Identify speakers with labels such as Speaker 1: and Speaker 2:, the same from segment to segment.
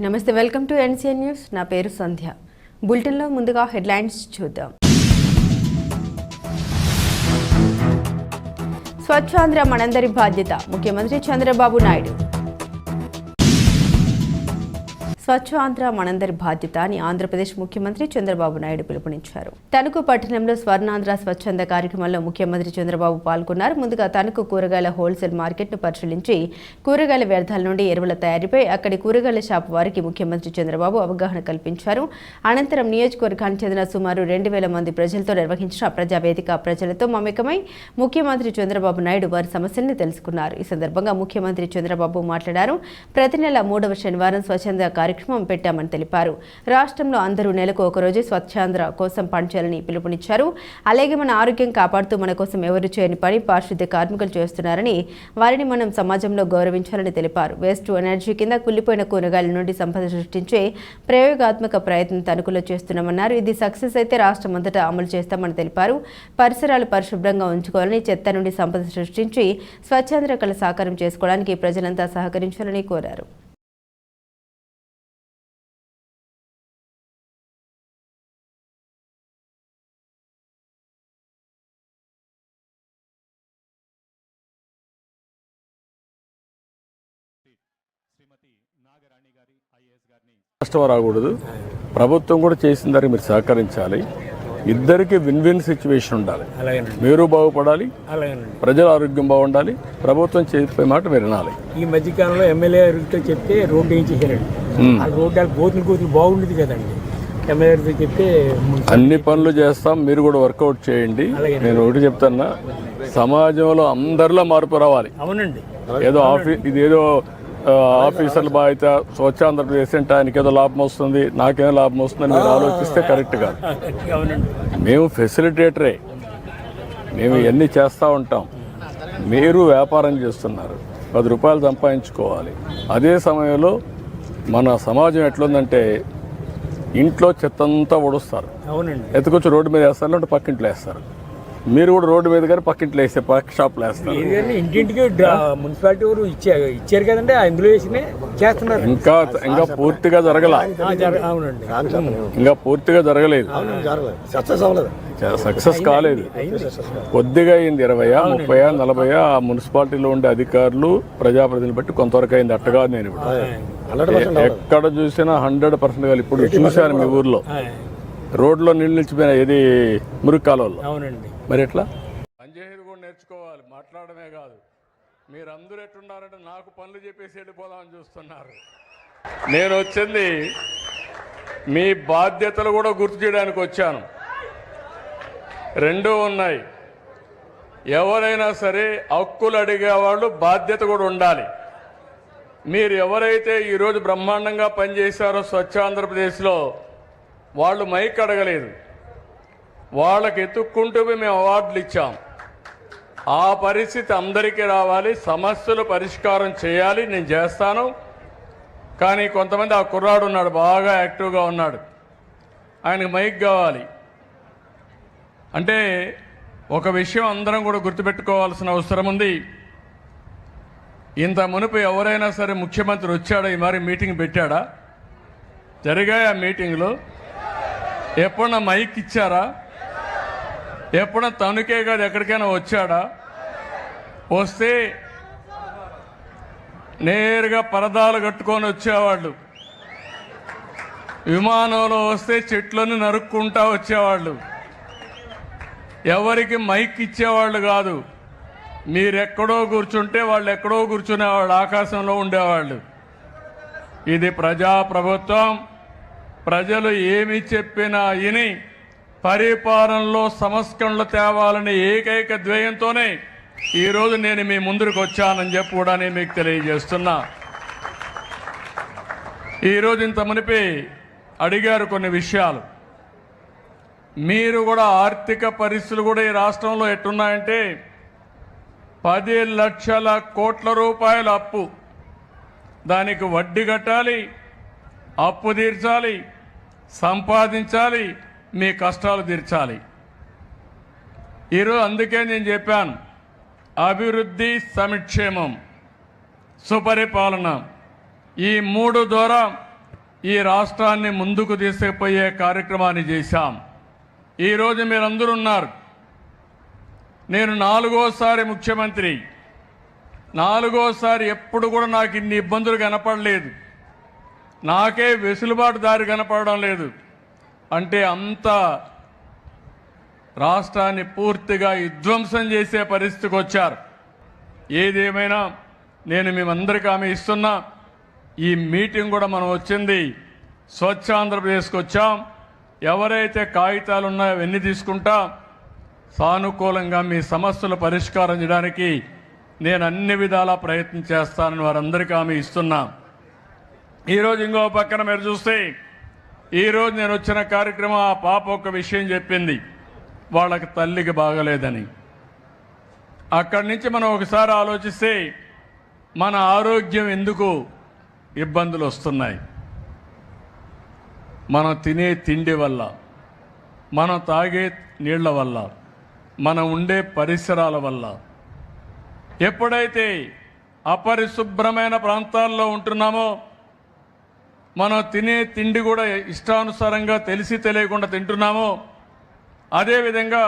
Speaker 1: నమస్తే welcome to NCN news. నా పేరు సంధ్య. బులెటిన్లో ముందుగా హెడ్లైన్స్ చూద్దాం. స్వచ్ఛాంధ్ర మనందరి బాధ్యత. ముఖ్యమంత్రి చంద్రబాబు నాయుడు. స్వచ్ఛ ఆంధ్ర మనందరి బాధ్యత అని ఆంధ్రప్రదేశ్ ముఖ్యమంత్రి చంద్రబాబు నాయుడు పిలుపునిచ్చారు. తణుకు పట్టణంలో స్వర్ణాంధ్ర స్వచ్ఛంద కార్యక్రమంలో ముఖ్యమంత్రి చంద్రబాబు పాల్గొన్నారు. ముందుగా తణుకు కూరగాయల హోల్సేల్ మార్కెట్ను పరిశీలించి కూరగాయల వ్యర్థాల నుండి ఎరువుల తయారీపై అక్కడి కూరగాయల షాపు వారికి ముఖ్యమంత్రి చంద్రబాబు అవగాహన కల్పించారు. అనంతరం నియోజకవర్గానికి చెందిన సుమారు రెండు వేల మంది ప్రజలతో నిర్వహించిన ప్రజావేదిక ప్రజలతో మమేకమై ముఖ్యమంత్రి చంద్రబాబు నాయుడు వారి సమస్యల్ని తెలుసుకున్నారు. ఈ సందర్భంగా ముఖ్యమంత్రి చంద్రబాబు మాట్లాడారు. ప్రతి నెల మూడవ శనివారం స్వచ్ఛంద కార్యక్రమం పెట్టామని తెలిపారు. రాష్ట్రంలో అందరూ నెలకు ఒకరోజు స్వచ్ఛాంధ్ర కోసం పనిచేయాలని పిలుపునిచ్చారు. అలాగే మన ఆరోగ్యం కాపాడుతూ మన కోసం ఎవరు చేయని పని పారిశుద్ధ్య కార్మికులు చేస్తున్నారని వారిని మనం సమాజంలో గౌరవించాలని తెలిపారు. వేస్ట్ ఎనర్జీ కింద కుళ్ళిపోయిన కూరగాయల నుండి సంపద సృష్టించే ప్రయోగాత్మక ప్రయత్నం తణుకులో చేస్తున్నామన్నారు. ఇది సక్సెస్ అయితే రాష్ట్రం అంతటా అమలు చేస్తామని తెలిపారు. పరిసరాలు పరిశుభ్రంగా ఉంచుకోవాలని చెత్త నుండి సంపద సృష్టించి స్వచ్ఛాంధ్ర కళ సాకారం చేసుకోవడానికి ప్రజలంతా సహకరించాలని కోరారు.
Speaker 2: రాకూడదు ప్రభుత్వం కూడా చేసిన దానికి మీరు సహకరించాలి. ఇద్దరికి విన్ విన్ సిచ్యువేషన్ ఉండాలి మీరు బాగుపడాలి. ప్రజల ఆరోగ్యం బాగుండాలి. ప్రభుత్వం చెప్పే మాట మీరు వినాలి.
Speaker 3: ఈ మధ్యకాలంలో ఎమ్మెల్యే గారితో చెప్తే రోడ్డు వేయించేసారండి ఆ రోడ్డు ఆ గోతులు గోతులు బాగుండేది కదండి. ఎమ్మెల్యే చెప్తే
Speaker 2: అన్ని పనులు చేస్తాం. మీరు కూడా వర్కౌట్ చేయండి. నేను ఒకటి చెప్తాన్నా. సమాజంలో అందరిలో మార్పు రావాలి.
Speaker 3: అవునండి.
Speaker 2: ఏదో ఆఫీ ఇదేదో ఆఫీసర్ల బాధ్యత స్వచ్ఛ ఆంధ్రప్రదేశ్ అంటే ఆయనకి ఏదో లాభం వస్తుంది నాకేం లాభం వస్తుందని మీరు ఆలోచిస్తే కరెక్ట్ కాదు మేము ఫెసిలిటేటరే మేము ఇవన్నీ చేస్తూ ఉంటాం. మీరు వ్యాపారం చేస్తున్నారు. పది రూపాయలు సంపాదించుకోవాలి. అదే సమయంలో మన సమాజం ఎట్లుందంటే ఇంట్లో చెత్తంతా
Speaker 3: అవునండి.
Speaker 2: ఎత్తుకొచ్చి రోడ్డు మీద వేస్తారు లేదంటే పక్కింట్లో వేస్తారు. మీరు కూడా రోడ్డు మీద కానీ పక్కింట్లో వేస్తే పక్క షాప్లో వేస్తారు.
Speaker 3: ఇంటింటికి మున్సిపాలిటీ వారు ఇచ్చారు ఇచ్చారు కదండి అందులో వేసి చేస్తున్నారు.
Speaker 2: ఇంకా ఇంకా పూర్తిగా జరగల.
Speaker 3: అవునండి.
Speaker 2: ఇంకా పూర్తిగా జరగలేదు.
Speaker 4: సక్సెస్
Speaker 2: కాలేదు. కొద్దిగా అయింది ఇరవయా ముప్పయా నలభయా ఆ మున్సిపాలిటీలో ఉండే అధికారులు ప్రజాప్రతినిధులు బట్టి కొంతవరకు అయింది. అట్టగా నేను ఇప్పుడు. ఎక్కడ చూసినా హండ్రెడ్ పర్సెంట్ కాదు ఇప్పుడు చూశాను మీ ఊర్లో. రోడ్లో నీళ్ళు నిలిచిపోయిన ఇది మురుగు కాలువల్లో
Speaker 3: అవునండి.
Speaker 2: మరి ఎట్లా? పనిచేసేది కూడా నేర్చుకోవాలి మాట్లాడమే కాదు. మీరందరూ ఎట్టున్నారంటే నాకు పనులు చెప్పేసి వెళ్ళిపోదామని చూస్తున్నారు. నేను వచ్చింది మీ బాధ్యతలు కూడా గుర్తు చేయడానికి వచ్చాను. రెండూ ఉన్నాయి. ఎవరైనా సరే హక్కులు అడిగేవాళ్ళు బాధ్యత కూడా ఉండాలి. మీరు ఎవరైతే ఈరోజు బ్రహ్మాండంగా పనిచేశారో స్వచ్ఛ ఆంధ్రప్రదేశ్లో వాళ్ళు మైక్ అడగలేదు. వాళ్ళకి ఎత్తుక్కుంటూ మేము అవార్డులు ఇచ్చాం. ఆ పరిస్థితి అందరికీ రావాలి సమస్యలు పరిష్కారం చేయాలి నేను చేస్తాను. కానీ కొంతమంది ఆ కుర్రాడు ఉన్నాడు బాగా యాక్టివ్గా ఉన్నాడు. ఆయనకు మైక్ కావాలి. అంటే ఒక విషయం అందరం కూడా గుర్తుపెట్టుకోవాల్సిన అవసరం ఉంది. ఇంత మునుపు ఎవరైనా సరే ముఖ్యమంత్రి వచ్చాడా? ఈ మరి మీటింగ్ పెట్టాడా? జరిగాయి ఆ మీటింగ్లో? ఎప్పుడన్నా మైక్ ఇచ్చారా? ఎప్పుడన్నా తనుకే కాదు ఎక్కడికైనా వచ్చాడా? వస్తే నేరుగా పరదాలు కట్టుకొని వచ్చేవాళ్ళు. విమానంలో వస్తే చెట్లను నరుక్కుంటా వచ్చేవాళ్ళు. ఎవరికి మైక్ ఇచ్చేవాళ్ళు కాదు. మీరెక్కడో కూర్చుంటే వాళ్ళు ఎక్కడో కూర్చునేవాళ్ళు ఆకాశంలో ఉండేవాళ్ళు. ఇది ప్రజా ప్రభుత్వం ప్రజలు ఏమి చెప్పినా విని పరిపాలనలో సంస్కరణలు తేవాలనే ఏకైక ధ్యేయంతోనే ఈరోజు నేను మీ ముందుకు వచ్చానని చెప్పి కూడా నేను మీకు తెలియజేస్తున్నా. ఈరోజు ఇంత మునిపి అడిగారు కొన్ని విషయాలు. మీరు కూడా ఆర్థిక పరిస్థితులు కూడా ఈ రాష్ట్రంలో ఎట్టున్నాయంటే పది లక్షల కోట్ల రూపాయల అప్పు. దానికి వడ్డీ కట్టాలి అప్పు తీర్చాలి సంపాదించాలి మీ కష్టాలు తీర్చాలి. ఈరోజు అందుకే నేను చెప్పాను అభివృద్ధి సంక్షేమం సుపరిపాలన. ఈ మూడు ద్వారా ఈ రాష్ట్రాన్ని ముందుకు తీసుకుపోయే కార్యక్రమాన్ని చేశాం. ఈరోజు మీరందరూ ఉన్నారు. నేను నాలుగోసారి ముఖ్యమంత్రి. నాలుగోసారి ఎప్పుడు కూడా నాకు ఇన్ని ఇబ్బందులు కనపడలేదు. నాకే వెసులుబాటు దారి కనపడడం లేదు. అంటే అంత రాష్ట్రాన్ని పూర్తిగా విధ్వంసం చేసే పరిస్థితికి వచ్చారు. ఏదేమైనా నేను మేమందరికీ ఆమె ఇస్తున్నా ఈ మీటింగ్ కూడా మనం వచ్చింది స్వచ్ఛ ఆంధ్రప్రదేశ్కి వచ్చాం. ఎవరైతే కాగితాలు ఉన్నాయో అవన్నీ తీసుకుంటా. సానుకూలంగా మీ సమస్యలు పరిష్కారం చేయడానికి నేను అన్ని విధాలా ప్రయత్నం చేస్తానని వారందరికీ ఆమె ఇస్తున్నా. ఈరోజు ఇంకో పక్కన మీరు చూస్తే ఈరోజు నేను వచ్చిన కార్యక్రమం ఆ పాప ఒక విషయం చెప్పింది. వాళ్ళకి తల్లికి బాగలేదని. అక్కడి నుంచి మనం ఒకసారి ఆలోచిస్తే మన ఆరోగ్యం ఎందుకు ఇబ్బందులు వస్తున్నాయి? మనం తినే తిండి వల్ల మనం తాగే నీళ్ళ వల్ల మనం ఉండే పరిసరాల వల్ల. ఎప్పుడైతే అపరిశుభ్రమైన ప్రాంతాల్లో ఉంటున్నామో మనం తినే తిండి కూడా ఇష్టానుసారంగా తెలిసి తెలియకుండా తింటున్నామో. అదేవిధంగా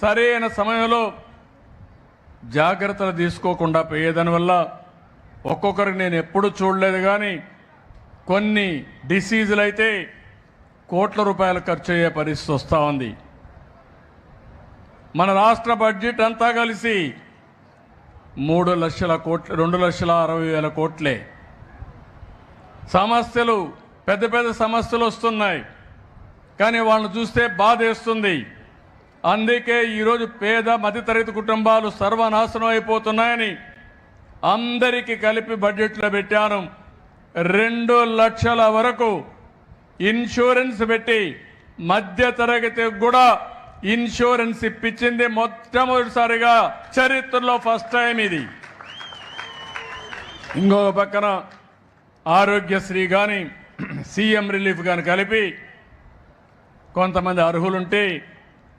Speaker 2: సరైన సమయంలో జాగ్రత్తలు తీసుకోకుండా పోయేదాని వల్ల ఒక్కొక్కరికి నేను ఎప్పుడు చూడలేదు కానీ కొన్ని డిసీజులు అయితే కోట్ల రూపాయలు ఖర్చు అయ్యే పరిస్థితి వస్తూ ఉంది. మన రాష్ట్ర బడ్జెట్ అంతా కలిసి మూడు లక్షల కోట్ల రెండు లక్షల అరవై వేల కోట్లే. సమస్యలు పెద్ద పెద్ద సమస్యలు వస్తున్నాయి. కానీ వాళ్ళని చూస్తే బాధేస్తుంది. అందుకే ఈరోజు పేద మధ్యతరగతి కుటుంబాలు సర్వనాశనం అయిపోతున్నాయని అందరికీ కలిపి బడ్జెట్లో పెట్టాను. రెండు లక్షల వరకు ఇన్సూరెన్స్ పెట్టి మధ్యతరగతి కూడా ఇన్సూరెన్స్ ఇప్పించింది మొట్టమొదటిసారిగా. చరిత్రలో ఫస్ట్ టైం ఇది. ఇంకొక పక్కన ఆరోగ్యశ్రీ కానీ సీఎం రిలీఫ్ కానీ కలిపి కొంతమంది అర్హులుంటే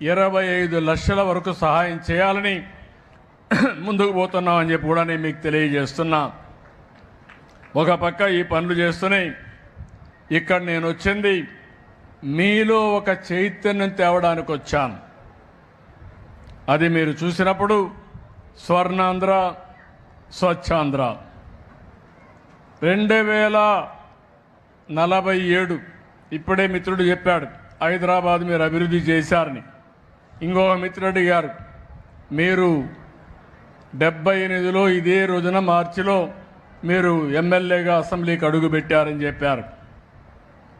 Speaker 2: ఇరవై ఐదు లక్షల వరకు సహాయం చేయాలని ముందుకు పోతున్నామని చెప్పి కూడా నేను మీకు తెలియజేస్తున్నా. ఒక పక్క ఈ పనులు చేస్తూనే ఇక్కడ నేను వచ్చింది మీలో ఒక చైతన్యం తేవడానికి వచ్చాను. అది మీరు చూసినప్పుడు స్వర్ణాంధ్ర స్వచ్ఛాంధ్ర. రెండు వేల నలభై ఏడు. ఇప్పుడే మిత్రుడు చెప్పాడు హైదరాబాద్ మీరు అభివృద్ధి చేశారని. ఇంకొక మిత్రుడు గారు మీరు డెబ్బై ఎనిమిదిలో ఇదే రోజున మార్చిలో మీరు ఎమ్మెల్యేగా అసెంబ్లీకి అడుగు పెట్టారని చెప్పారు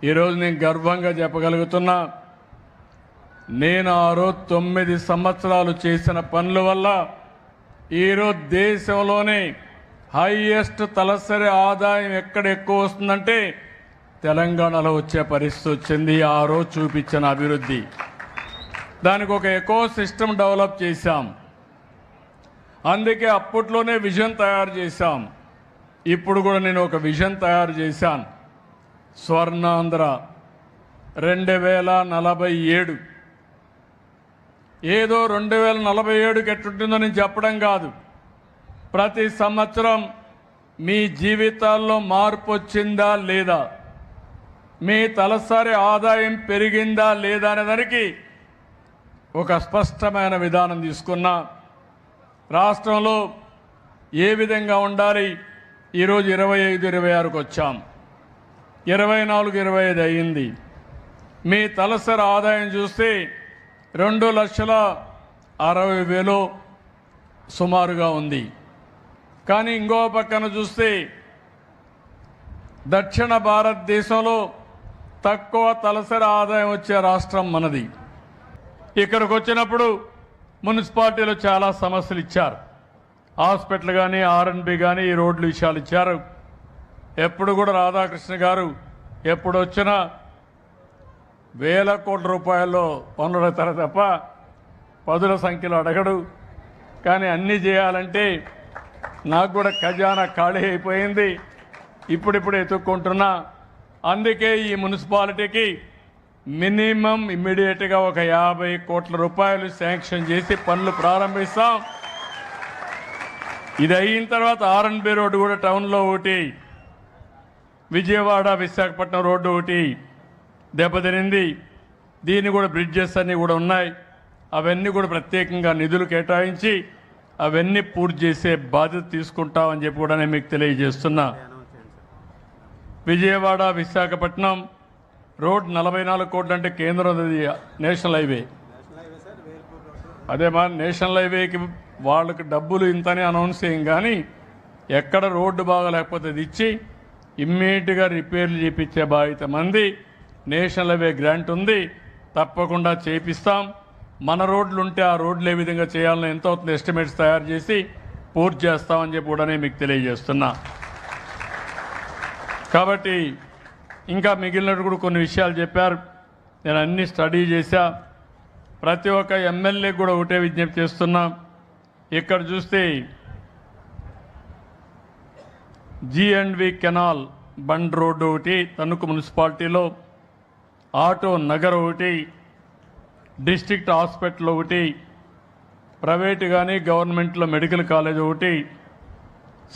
Speaker 2: ఈరోజు నేను గర్వంగా చెప్పగలుగుతున్నా నేను ఆ రోజు తొమ్మిది సంవత్సరాలు చేసిన పనుల వల్ల ఈరోజు దేశంలోనే హైయెస్ట్ తలసరి ఆదాయం ఎక్కడ ఎక్కువ వస్తుందంటే తెలంగాణలో వచ్చే పరిస్థితి వచ్చింది. ఆ రోజు చూపించిన అభివృద్ధి. దానికి ఒక ఎకో సిస్టమ్ డెవలప్ చేశాం. అందుకే అప్పట్లోనే విజన్ తయారు చేశాం. ఇప్పుడు కూడా నేను ఒక విజన్ తయారు చేశాను. స్వర్ణాంధ్ర రెండు వేల నలభై ఏడు. ఏదో రెండు వేల నలభై ఏడుకి ఎట్టుంటుందో నేను చెప్పడం కాదు. ప్రతి సంవత్సరం మీ జీవితాల్లో మార్పు వచ్చిందా లేదా? మీ తలసరి ఆదాయం పెరిగిందా లేదా అనేదానికి ఒక స్పష్టమైన విధానం తీసుకున్నా. రాష్ట్రంలో ఏ విధంగా ఉండాలి? ఈరోజు ఇరవై ఐదు ఇరవై ఆరుకు వచ్చాం. ఇరవై నాలుగు ఇరవై ఐదు అయ్యింది. మీ తలసరి ఆదాయం చూస్తే రెండు లక్షల అరవై వేలు సుమారుగా ఉంది. కానీ ఇంకో పక్కన చూస్తే దక్షిణ భారతదేశంలో తక్కువ తలసరి ఆదాయం వచ్చే రాష్ట్రం మనది. ఇక్కడికి వచ్చినప్పుడు మున్సిపాలిటీలో చాలా సమస్యలు ఇచ్చారు. హాస్పిటల్ కానీ ఆర్ఎన్బి కానీ ఈ రోడ్లు విషయాలు ఇచ్చారు. ఎప్పుడు కూడా రాధాకృష్ణ గారు ఎప్పుడు వచ్చినా వేల కోట్ల రూపాయల్లో పనులు తప్ప పదుల సంఖ్యలో అడగడు. కానీ అన్నీ చేయాలంటే నాకు కూడా ఖజానా ఖాళీ అయిపోయింది. ఇప్పుడిప్పుడు ఎత్తుక్కుంటున్నా. అందుకే ఈ మున్సిపాలిటీకి మినిమం ఇమ్మీడియట్గా ఒక యాభై కోట్ల రూపాయలు శాంక్షన్ చేసి పనులు ప్రారంభిస్తాం. ఇది అయిన తర్వాత ఆర్ఎన్బి రోడ్డు కూడా టౌన్లో ఒకటి విజయవాడ విశాఖపట్నం రోడ్డు ఒకటి దెబ్బతినింది. దీన్ని కూడా బ్రిడ్జెస్ అన్నీ కూడా ఉన్నాయి. అవన్నీ కూడా ప్రత్యేకంగా నిధులు కేటాయించి అవన్నీ పూర్తి చేసే బాధ్యత తీసుకుంటామని చెప్పి కూడా నేను మీకు తెలియజేస్తున్నా. విజయవాడ విశాఖపట్నం రోడ్ నలభై నాలుగు కోట్లు అంటే కేంద్రం అది నేషనల్ హైవే. అదే మా నేషనల్ హైవేకి వాళ్ళకి డబ్బులు ఇంతనే అనౌన్స్ చేయం కానీ ఎక్కడ రోడ్డు బాగా లేకపోతే అది ఇచ్చి ఇమ్మీడియట్గా రిపేర్లు చేయించే బాధ్యత మంది. నేషనల్ హైవే గ్రాంట్ ఉంది. తప్పకుండా చేపిస్తాం. మన రోడ్లు ఉంటే ఆ రోడ్లు ఏ విధంగా చేయాలని ఎంత అవుతుంది ఎస్టిమేట్స్ తయారు చేసి పూర్తి చేస్తామని చెప్పి కూడా మీకు తెలియజేస్తున్నా. కాబట్టి ఇంకా మిగిలినట్టు కూడా కొన్ని విషయాలు చెప్పారు. నేను అన్ని స్టడీ చేశా. ప్రతి ఒక్క ఎమ్మెల్యే కూడా ఒకటే విజ్ఞప్తి చేస్తున్నా. ఇక్కడ చూస్తే జిఎండ్వి and V canal bund road ఒకటి తణుకు మున్సిపాలిటీలో ఆటో నగర్ ఒకటి డిస్ట్రిక్ట్ హాస్పిటల్ ఒకటి ప్రైవేట్ కానీ గవర్నమెంట్లో మెడికల్ కాలేజ్ ఒకటి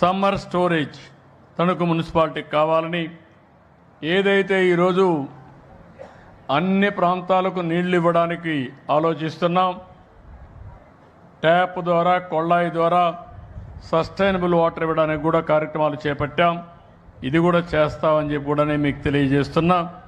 Speaker 2: సమ్మర్ స్టోరేజ్ తణుకు మున్సిపాలిటీకి కావాలని ఏదైతే ఈరోజు అన్ని ప్రాంతాలకు నీళ్ళు ఇవ్వడానికి ఆలోచిస్తున్నాం ట్యాప్ ద్వారా కొళ్ళాయి ద్వారా సస్టైనబుల్ వాటర్ ఇవ్వడానికి కూడా కార్యక్రమాలు చేపట్టాం. ఇది కూడా చేస్తామని చెప్పి కూడా నేను మీకు తెలియజేస్తున్నా.